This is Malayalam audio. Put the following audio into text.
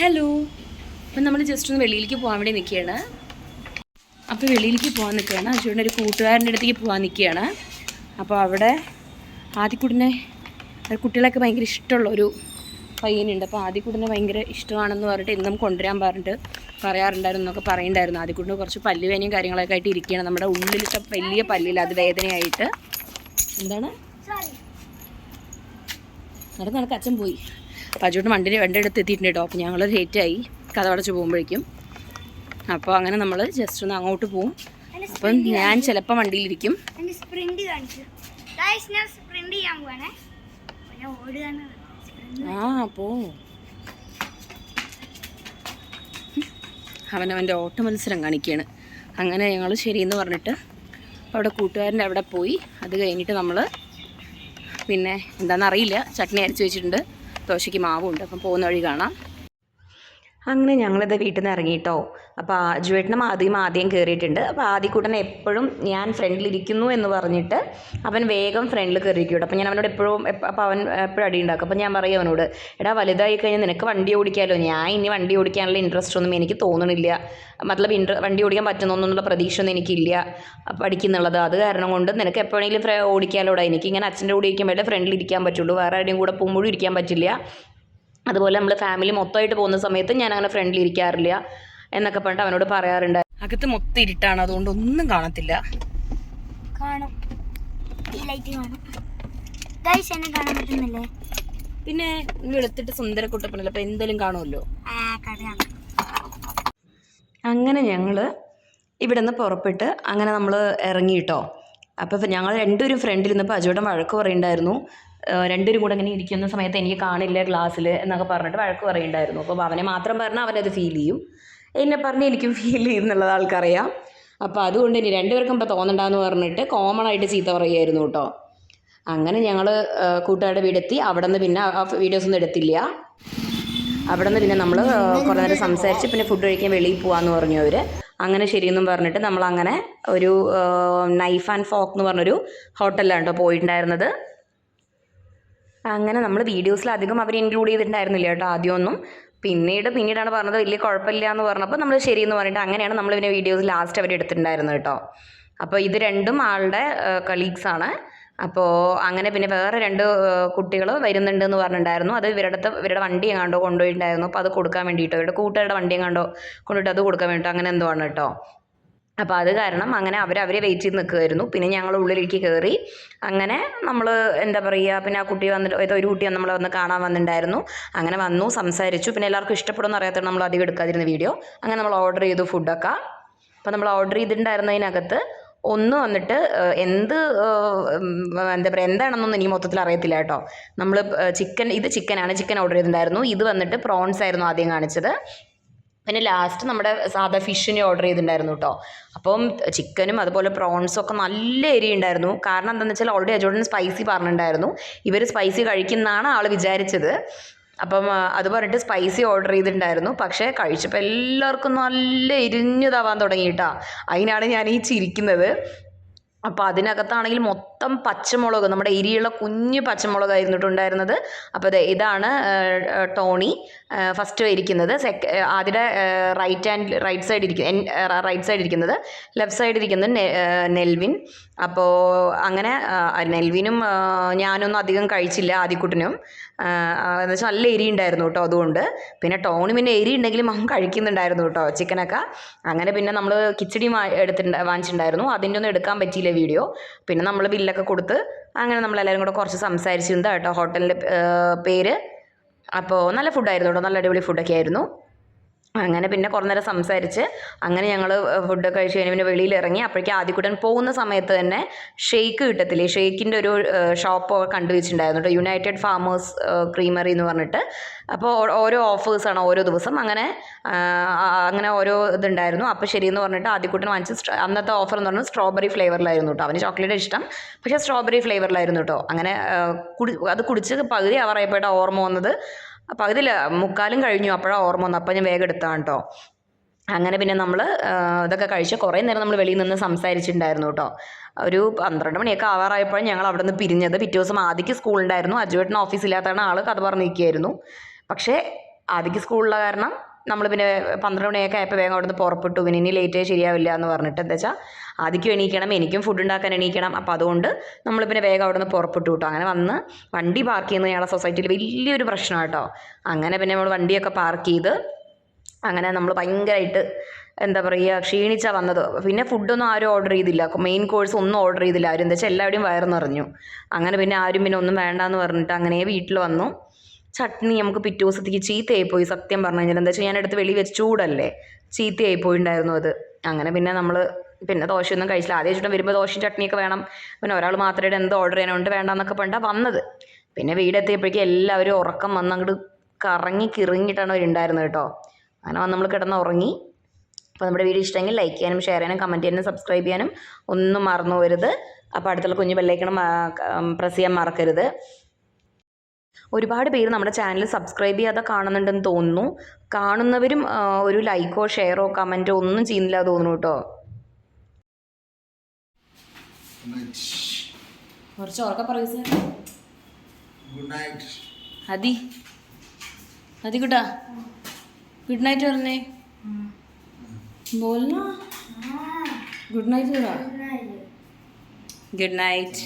ഹലോ അപ്പം നമ്മൾ ജസ്റ്റ് ഒന്ന് വെളിയിലേക്ക് പോകാൻ വേണ്ടി നിൽക്കുകയാണ്. അപ്പോൾ വെളിയിലേക്ക് പോകാൻ നിൽക്കുകയാണ്. അജുവിന്റെ ഒരു കൂട്ടുകാരന്റെ അടുത്തേക്ക് പോകാൻ നിൽക്കുകയാണ്. അപ്പോൾ അവിടെ ആദ്യക്കുട്ടിനെ കുട്ടികളൊക്കെ ഭയങ്കര ഇഷ്ടമുള്ള ഒരു പയ്യനുണ്ട്. അപ്പോൾ ആദ്യക്കുട്ടിനെ ഭയങ്കര ഇഷ്ടമാണെന്ന് പറഞ്ഞിട്ട് എന്നും കൊണ്ടുവരാൻ പറഞ്ഞിട്ട് പറയാറുണ്ടായിരുന്നു എന്നൊക്കെ പറയുന്നുണ്ടായിരുന്നു. ആദ്യക്കുട്ടിന് കുറച്ച് പല്ലുവേനയും കാര്യങ്ങളൊക്കെ ആയിട്ട് ഇരിക്കുകയാണ്. നമ്മുടെ ഉള്ളിലിട്ട വലിയ പല്ലില്ല അത് വേദനയായിട്ട്. എന്താണ്? നടന്ന് നടക്ക് അച്ഛൻ പോയി. അപ്പോൾ അജോട്ട് വണ്ടി വണ്ടി എടുത്ത് എത്തിയിട്ടുണ്ട് കേട്ടോ. അപ്പോൾ ഞങ്ങൾ ലേറ്റായി കഥ അടച്ച് പോകുമ്പോഴേക്കും. അപ്പോൾ അങ്ങനെ നമ്മൾ ജസ്റ്റ് ഒന്ന് അങ്ങോട്ട് പോവും. അപ്പം ഞാൻ ചിലപ്പോൾ വണ്ടിയിലിരിക്കും. ആ പോ. അവനവന്റെ ഓട്ട മത്സരം കാണിക്കുകയാണ് അങ്ങനെ ഞങ്ങൾ ശരിയെന്ന് പറഞ്ഞിട്ട് അവിടെ കൂട്ടുകാരന്റെ അവിടെ പോയി. അത് കഴിഞ്ഞിട്ട് നമ്മൾ പിന്നെ എന്താണെന്നറിയില്ല ചട്നി അരച്ച് വെച്ചിട്ടുണ്ട്. ദോശയ്ക്ക് മാവുണ്ട്. അപ്പം പോകുന്ന വഴി കാണാം. അങ്ങനെ ഞങ്ങളിത് വീട്ടിൽ നിന്ന് ഇറങ്ങിയിട്ടോ അപ്പോൾ ആജുവേട്ടനും ആദ്യം ആദ്യം കയറിയിട്ടുണ്ട് അപ്പോൾ ആദ്യക്കൂട്ടൻ എപ്പോഴും ഞാൻ ഫ്രണ്ടിലിരിക്കുന്നു എന്ന് പറഞ്ഞിട്ട് അവൻ വേഗം ഫ്രണ്ടിൽ കയറിയിരിക്കും അപ്പോൾ ഞാൻ അവനോട് എപ്പോഴും അപ്പോൾ അവൻ എപ്പോഴും അടി ഉണ്ടാക്കും. അപ്പോൾ ഞാൻ പറയും അവനോട് എടാ വലുതായി കഴിഞ്ഞാൽ നിനക്ക് വണ്ടി ഓടിക്കാമല്ലോ ഞാൻ ഇനി വണ്ടി ഓടിക്കാനുള്ള ഇൻട്രസ്റ്റ് ഒന്നും എനിക്ക് തോന്നണില്ല. മതലബ് ഇൻട്ര വണ്ടി ഓടിക്കാൻ പറ്റുന്നൊന്നുള്ള പ്രതീക്ഷ ഒന്നും എനിക്കില്ല പഠിക്കുന്നുള്ളത്. അത് കാരണം കൊണ്ട് നിനക്ക് എപ്പോഴെങ്കിലും ഫ്ര ഓടിക്കാലോടാ. എനിക്ക് ഇങ്ങനെ അച്ഛന്റെ കൂടെ ഇരിക്കുമ്പോഴേ ഫ്രണ്ടിൽ ഇരിക്കാൻ പറ്റുള്ളൂ. വേറെ ആരുടെയും കൂടെ പോകുമ്പോഴും ഇരിക്കാൻ പറ്റില്ല. അതുപോലെ നമ്മൾ ഫാമിലി മൊത്തമായിട്ട് പോകുന്ന സമയത്ത് ഞാൻ അങ്ങനെ ഫ്രണ്ടിൽ ഇരിക്കാറില്ല എന്നൊക്കെ പറഞ്ഞിട്ട് അവനോട് പറയാറുണ്ട്. അകത്ത് മൊത്തം ഇരിട്ടാണ് അതുകൊണ്ട് ഒന്നും കാണത്തില്ല. കാണും. ഈ ലൈറ്റ് കാണും. ഗായ്സ് എന്നെ കാണാൻ പറ്റുന്നില്ലേ? പിന്നെ വെളുത്തിട്ട് സുന്ദര കുട്ടപ്പനല്ല അപ്പൊ എന്തെങ്കിലും കാണുമല്ലോ? അങ്ങനെ ഞങ്ങൾ ഇവിടെ നിന്ന് പുറപ്പെട്ട് അങ്ങനെ നമ്മൾ ഇറങ്ങിയിട്ടോ. അപ്പോൾ ഞങ്ങൾ രണ്ടുപേരും ഫ്രണ്ടിൽ നിന്നപ്പോൾ അജുവേട്ടൻ വഴക്ക് പറയുണ്ടായിരുന്നു ഏഹ് രണ്ടുപേരും കൂടെ ഇങ്ങനെ ഇരിക്കുന്ന സമയത്ത് എനിക്ക് കാണില്ല ക്ലാസ്സിൽ എന്നൊക്കെ പറഞ്ഞിട്ട് വഴക്ക് പറയുണ്ടായിരുന്നു അപ്പോൾ അവനെ മാത്രം പറഞ്ഞാൽ അവനത് ഫീൽ ചെയ്യും. എന്നെ പറഞ്ഞ് എനിക്കും ഫീൽ ചെയ്യുന്നുള്ളത് ആൾക്കറിയാം. അപ്പോൾ അതുകൊണ്ട് ഇനി രണ്ടുപേർക്കും ഇപ്പോൾ തോന്നണ്ടെന്ന് പറഞ്ഞിട്ട് കോമൺ ആയിട്ട് ചീത്ത പറയുമായിരുന്നു കേട്ടോ. അങ്ങനെ ഞങ്ങൾ കൂട്ടുകാരുടെ വീടെത്തി. അവിടെ നിന്ന് പിന്നെ ആ വീഡിയോസ് ഒന്നും എടുത്തില്ല. അവിടെ നിന്ന് പിന്നെ നമ്മൾ കുറേ നേരം സംസാരിച്ച് പിന്നെ ഫുഡ് കഴിക്കാൻ വെളിയിൽ പോകാമെന്ന് പറഞ്ഞു അവർ അങ്ങനെ ശരിയെന്നും പറഞ്ഞിട്ട് നമ്മൾ അങ്ങനെ ഒരു നൈഫ് ആൻഡ് ഫോക്ക് എന്ന് പറഞ്ഞൊരു ഹോട്ടലിലാണ് കേട്ടോ പോയിട്ടുണ്ടായിരുന്നത്. അങ്ങനെ നമ്മൾ വീഡിയോസിൽ അധികം അവർ ഇൻക്ലൂഡ് ചെയ്തിട്ടുണ്ടായിരുന്നില്ല കേട്ടോ ആദ്യമൊന്നും. പിന്നീട് പിന്നീടാണ് പറഞ്ഞത് വലിയ കുഴപ്പമില്ല എന്ന് പറഞ്ഞപ്പോൾ നമ്മൾ ശരിയെന്ന് പറഞ്ഞിട്ട് അങ്ങനെയാണ് നമ്മൾ ഇവനെ വീഡിയോസ് ലാസ്റ്റ് അവർ എടുത്തിട്ടുണ്ടായിരുന്നത് കേട്ടോ. അപ്പോൾ ഇത് രണ്ടും ആളുടെ കളീഗ്സ് ആണ്. അപ്പോൾ അങ്ങനെ പിന്നെ വേറെ രണ്ട് കുട്ടികൾ വരുന്നുണ്ട് എന്ന് പറഞ്ഞിട്ടുണ്ടായിരുന്നു. അത് ഇവരുടെ ഇവരുടെ വണ്ടി എങ്ങാണ്ടോ കൊണ്ടുപോയിട്ടുണ്ടായിരുന്നു. അപ്പോൾ അത് കൊടുക്കാൻ വേണ്ടിയിട്ടോ ഇവരുടെ കൂട്ടുകാരുടെ വണ്ടി എങ്ങാണ്ടോ കൊണ്ടുപോയിട്ട് അത് കൊടുക്കാൻ വേണ്ടിയിട്ടോ അങ്ങനെ എന്തോ ആണ് കേട്ടോ. അപ്പോൾ അത് കാരണം അങ്ങനെ അവർ അവരെ വെയിറ്റ് ചെയ്ത് നിൽക്കുമായിരുന്നു പിന്നെ ഞങ്ങൾ ഉള്ളിലേക്ക് കയറി അങ്ങനെ നമ്മൾ എന്താ പറയുക പിന്നെ ആ കുട്ടി വന്നിട്ട് ഏതോ ഒരു കുട്ടി നമ്മളെ വന്ന് കാണാൻ വന്നിട്ടുണ്ടായിരുന്നു. അങ്ങനെ വന്നു സംസാരിച്ചു. പിന്നെ എല്ലാവർക്കും ഇഷ്ടപ്പെടുമെന്ന് അറിയാത്തതുകൊണ്ട് നമ്മൾ അധികം എടുക്കാതിരുന്ന വീഡിയോ അങ്ങനെ നമ്മൾ ഓർഡർ ചെയ്തു ഫുഡൊക്കെ അപ്പോൾ നമ്മൾ ഓർഡർ ചെയ്തിട്ടുണ്ടായിരുന്നതിനകത്ത് ഒന്ന് വന്നിട്ട് എന്ത് എന്താ പറയുക എന്താണെന്നൊന്നും എനിക്ക് മൊത്തത്തിൽ അറിയത്തില്ല കേട്ടോ. നമ്മൾ ചിക്കൻ ഇത് ചിക്കനാണ് ചിക്കൻ ഓർഡർ ചെയ്തിട്ടുണ്ടായിരുന്നു. ഇത് വന്നിട്ട് പ്രോൺസ് ആയിരുന്നു ആദ്യം കാണിച്ചത്. പിന്നെ ലാസ്റ്റ് നമ്മുടെ സാധാ ഫിഷിനെ ഓർഡർ ചെയ്തിട്ടുണ്ടായിരുന്നു കേട്ടോ. അപ്പം ചിക്കനും അതുപോലെ പ്രോൺസും ഒക്കെ നല്ല എരി ഉണ്ടായിരുന്നു. കാരണം എന്താണെന്ന് വെച്ചാൽ ഓൾറെഡി അജോടൻ സ്പൈസി പറഞ്ഞിട്ടുണ്ടായിരുന്നു. ഇവർ സ്പൈസി കഴിക്കുന്നതാണ് ആൾ വിചാരിച്ചത്. അപ്പം അത് പറഞ്ഞിട്ട് സ്പൈസി ഓർഡർ ചെയ്തിട്ടുണ്ടായിരുന്നു. പക്ഷേ കഴിച്ചപ്പോൾ എല്ലാവർക്കും നല്ല എരിഞ്ഞതാവാൻ തുടങ്ങിയിട്ടാ അതിനാണ് ഞാൻ ഈ ചിരിക്കുന്നത്. അപ്പോൾ അതിനകത്താണെങ്കിൽ മൊത്തം പച്ചമുളക് നമ്മുടെ എരിയുള്ള കുഞ്ഞ് പച്ചമുളകായിരുന്നിട്ടുണ്ടായിരുന്നത് അപ്പോൾ ദേ ഇതാണ് ടോണി. ഫസ്റ്റ് ഇരിക്കുന്നത്. സെക്ക ആദ്യത്തെ റൈറ്റ് ഹാൻഡ് റൈറ്റ് സൈഡ് ഇരിക്കുന്ന റൈറ്റ് സൈഡ് ഇരിക്കുന്നത്. ലെഫ്റ്റ് സൈഡ് ഇരിക്കുന്നത് നെൽവിൻ. അപ്പോൾ അങ്ങനെ നെൽവിനും ഞാനൊന്നും അധികം കഴിച്ചില്ല ആദ്യക്കുട്ടിനും എന്ന് വെച്ചാൽ നല്ല എരി ഉണ്ടായിരുന്നു കേട്ടോ അതുകൊണ്ട്. പിന്നെ ടോണി പിന്നെ എരി ഉണ്ടെങ്കിലും അവൻ കഴിക്കുന്നുണ്ടായിരുന്നു കേട്ടോ ചിക്കനൊക്കെ. അങ്ങനെ പിന്നെ നമ്മൾ കിച്ചടി എടുത്തിട്ടുണ്ട് വാങ്ങിച്ചിട്ടുണ്ടായിരുന്നു. അതിന്റെ ഒന്നും എടുക്കാൻ പറ്റിയില്ല വീഡിയോ. പിന്നെ നമ്മൾ ബില്ലൊക്കെ കൊടുത്ത് അങ്ങനെ നമ്മളെല്ലാവരും കൂടെ കുറച്ച് സംസാരിച്ചിരുന്നതാണ് കേട്ടോ. ഹോട്ടലിന്റെ പേര്. അപ്പോൾ നല്ല ഫുഡായിരുന്നു കേട്ടോ നല്ല അടിപൊളി ഫുഡൊക്കെ ആയിരുന്നു. അങ്ങനെ പിന്നെ കുറേ നേരം സംസാരിച്ച് അങ്ങനെ ഞങ്ങൾ ഫുഡ് കഴിച്ച് കഴിഞ്ഞ് പിന്നെ വെളിയിൽ ഇറങ്ങി അപ്പോഴേക്കും ആദ്യക്കുട്ടൻ പോകുന്ന സമയത്ത് തന്നെ ഷെയ്ക്ക് കിട്ടത്തില്ലേ? ഷെയ്ക്കിന്റെ ഒരു ഷോപ്പ് കണ്ടു വെച്ചിട്ടുണ്ടായിരുന്നു കേട്ടോ. യുണൈറ്റഡ് ഫാമേഴ്സ് ക്രീമറി എന്ന് പറഞ്ഞിട്ട്. അപ്പോൾ ഓരോ ഓഫേഴ്സാണ് ഓരോ ദിവസം. അങ്ങനെ അങ്ങനെ ഓരോ ഇതുണ്ടായിരുന്നു. അപ്പോൾ ശരിയെന്ന് പറഞ്ഞിട്ട് ആദ്യക്കുട്ടൻ വാങ്ങിച്ച് അന്നത്തെ ഓഫർ എന്ന് പറഞ്ഞാൽ സ്ട്രോബെറി ഫ്ലേവറിലായിരുന്നു കേട്ടോ. അവന് ചോക്ലേറ്റ് ഇഷ്ടം. പക്ഷേ സ്ട്രോബെറി ഫ്ലേവറിലായിരുന്നു കേട്ടോ. അങ്ങനെ കുടി അത് കുടിച്ച് പകുതി അവറായപ്പോഴാണ് ഓർമ്മ വന്നത്. അപ്പോൾ അതിൽ മുക്കാലും കഴിഞ്ഞു. അപ്പോഴാണ് ഓർമ്മ വന്നു അപ്പോൾ ഞാൻ വേഗം എടുത്താണ് കേട്ടോ അങ്ങനെ പിന്നെ നമ്മൾ ഇതൊക്കെ കഴിച്ച് കുറേ നേരം നമ്മൾ വെളിയിൽ നിന്ന് സംസാരിച്ചിട്ടുണ്ടായിരുന്നു കേട്ടോ ഒരു പന്ത്രണ്ട് മണിയൊക്കെ ആവാറായപ്പോഴും ഞങ്ങൾ അവിടെ നിന്ന് പിരിഞ്ഞത്. പിറ്റേ ദിവസം ആദ്യക്ക് സ്കൂളുണ്ടായിരുന്നു. അജുവേട്ടൻ ഓഫീസില്ലാത്തതാണ് ആൾ കഥ പറഞ്ഞിരിക്കുകയായിരുന്നു. പക്ഷേ ആദ്യക്ക് സ്കൂളിലുള്ള കാരണം നമ്മൾ പിന്നെ പന്ത്രണ്ട് മണിയൊക്കെ ആയപ്പോൾ വേഗം അവിടുന്ന് പുറപ്പെട്ടു. പിന്നെ ഇനി ലേറ്റ് ശരിയാവില്ല എന്ന് പറഞ്ഞിട്ട് എന്താ വെച്ചാൽ ആദ്യം എണീക്കണം എനിക്കും ഫുഡ് ഉണ്ടാക്കാൻ എണീക്കണം. അപ്പോൾ അതുകൊണ്ട് നമ്മൾ പിന്നെ വേഗം അവിടുന്ന് പുറപ്പെട്ടു കേട്ടോ അങ്ങനെ വന്ന് വണ്ടി പാർക്ക് ചെയ്യുന്നത് ഞങ്ങളുടെ സൊസൈറ്റിയിൽ വലിയൊരു പ്രശ്നമാണ് കേട്ടോ അങ്ങനെ പിന്നെ നമ്മൾ വണ്ടിയൊക്കെ പാർക്ക് ചെയ്ത് അങ്ങനെ നമ്മൾ ഭയങ്കരമായിട്ട് എന്താ പറയുക ക്ഷീണിച്ചാണ് വന്നത്. പിന്നെ ഫുഡൊന്നും ആരും ഓർഡർ ചെയ്തില്ല. മെയിൻ കോഴ്സ് ഒന്നും ഓർഡർ ചെയ്തില്ല. ആരും എന്താ വെച്ചാൽ എല്ലാവരുടെയും വയറ് നിറഞ്ഞു. അങ്ങനെ പിന്നെ ആരും പിന്നെ ഒന്നും വേണ്ടാന്ന് പറഞ്ഞിട്ട് അങ്ങനെ വീട്ടിൽ വന്നു. ചട്നി നമുക്ക് പിറ്റേ ദിവസത്തേക്ക് ചീത്തയായി പോയി സത്യം പറഞ്ഞു കഴിഞ്ഞാൽ. എന്താ വെച്ചാൽ ഞാനെടുത്ത് വെളി വെച്ച് ചൂടല്ലേ? ചീത്തയായി പോയിണ്ടായിരുന്നു അത്. അങ്ങനെ പിന്നെ നമ്മൾ പിന്നെ ദോശയൊന്നും കഴിച്ചില്ല. ആദ്യം ചേട്ടൻ വരുമ്പോൾ ദോശയും ചട്നിയൊക്കെ വേണം. പിന്നെ ഒരാൾ മാത്രമേ എന്ത് ഓർഡർ ചെയ്യാനുണ്ട് വേണ്ടെന്നൊക്കെ പറഞ്ഞാൽ വന്നത്. പിന്നെ വീടെത്തിയപ്പോഴേക്കും എല്ലാവരും ഉറക്കം വന്ന് അങ്ങോട്ട് കറങ്ങി കിറങ്ങിയിട്ടാണ് അവരുണ്ടായിരുന്നത് കേട്ടോ. അങ്ങനെ വന്ന് നമ്മൾ കിടന്ന് ഉറങ്ങി. അപ്പോൾ നമ്മുടെ വീഡിയോ ഇഷ്ടമെങ്കിൽ ലൈക്ക് ചെയ്യാനും ഷെയർ ചെയ്യാനും കമന്റ് ചെയ്യാനും സബ്സ്ക്രൈബ് ചെയ്യാനും ഒന്നും മറന്നു പോകരുത് അപ്പോൾ അടുത്തുള്ള കുഞ്ഞു ബെല്ലൈക്കണം പ്രസ് ചെയ്യാൻ മറക്കരുത്. ഒരുപാട് പേര് നമ്മുടെ ചാനൽ സബ്സ്ക്രൈബ് ചെയ്യാതെ കാണുന്നുണ്ടെന്ന് തോന്നുന്നു. കാണുന്നവരും ഒരു ലൈക്കോ ഷെയറോ കമന്റോ ഒന്നും ചെയ്യുന്നില്ല തോന്നുന്നു കേട്ടോ. Good night. കുറച്ച് ഉറക്കെ പറയൂ സാർ ഗുഡ് നൈറ്റ് അതി. അതി കുട്ടാ. ഗുഡ് നൈറ്റ് പറഞ്ഞേ. ബോലോ ഗുഡ് നൈറ്റ് ഗുഡ് നൈറ്റ്.